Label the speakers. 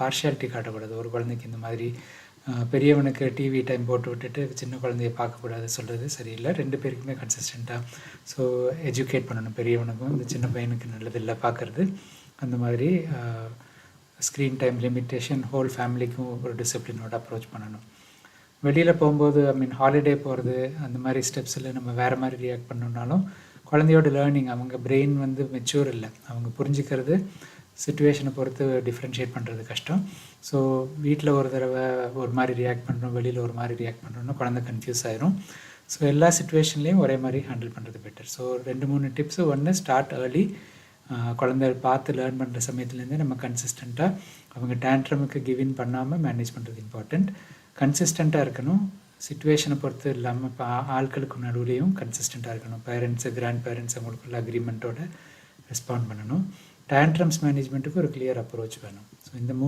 Speaker 1: Partiality காட்டக்கூடாது. ஒரு குழந்தைக்கு இந்த மாதிரி பெரியவனுக்கு டிவி டைம் போட்டு விட்டுட்டு சின்ன குழந்தைய பார்க்கக்கூடாது சொல்கிறது சரியில்லை. ரெண்டு பேருக்குமே கன்சிஸ்டண்ட்டாக ஸோ எஜுகேட் பண்ணணும். பெரியவனுக்கும் இந்த சின்ன பையனுக்கு நல்லதில்லை பார்க்குறது. அந்த மாதிரி ஸ்க்ரீன் டைம் லிமிட்டேஷன் ஹோல் ஃபேமிலிக்கும் ஒரு டிசிப்ளினோட அப்ரோச் பண்ணணும். வெளியில் போகும்போது ஐ மீன் ஹாலிடே போகிறது அந்த மாதிரி ஸ்டெப்ஸில் நம்ம வேறு மாதிரி ரியாக்ட் பண்ணணுன்னாலும் குழந்தையோட லேர்னிங் அவங்க பிரெயின் வந்து மெச்சூர் இல்லை. அவங்க புரிஞ்சுக்கிறது சுச்சுவேஷனை பொறுத்து டிஃப்ரென்ஷியேட் பண்ணுறது கஷ்டம். ஸோ வீட்டில் ஒரு தடவை ஒரு மாதிரி ரியாக்ட் பண்ணுறோம் வெளியில் ஒரு மாதிரி ரியாக்ட் பண்ணுறோம்னா குழந்தை கன்ஃபியூஸ் ஆயிரும். ஸோ எல்லா சுச்சுவேஷன்லேயும் ஒரே மாதிரி ஹேண்டில் பண்ணுறது பெட்டர் ஸோ ரெண்டு மூணு டிப்ஸு ஒன்று ஸ்டார்ட் ஏர்லி குழந்தை பார்த்து லேர்ன் பண்ணுற சமயத்துலேருந்தே நம்ம கன்சிஸ்டண்ட்டாக அவங்க டேண்ட்ரமுக்கு கிவின் பண்ணாமல் மேனேஜ் பண்ணுறது இம்பார்ட்டண்ட் கன்சிஸ்டண்ட்டாக இருக்கணும். சுச்சுவேஷனை பொறுத்து இல்லாமல் இப்போ ஆட்களுக்கு நடுவுலையும் கன்சிஸ்டண்ட்டாக இருக்கணும். பேரண்ட்ஸு கிராண்ட் பேரண்ட்ஸ் அவங்களுக்குள்ள அக்ரிமெண்ட்டோட ரெஸ்பாண்ட் பண்ணணும். டேண்ட்ரம்ஸ் மேனேஜ்மெண்ட்டுக்கு ஒரு கிளியர் அப்ரோச் வேணும். ஸோ இந்த மூணு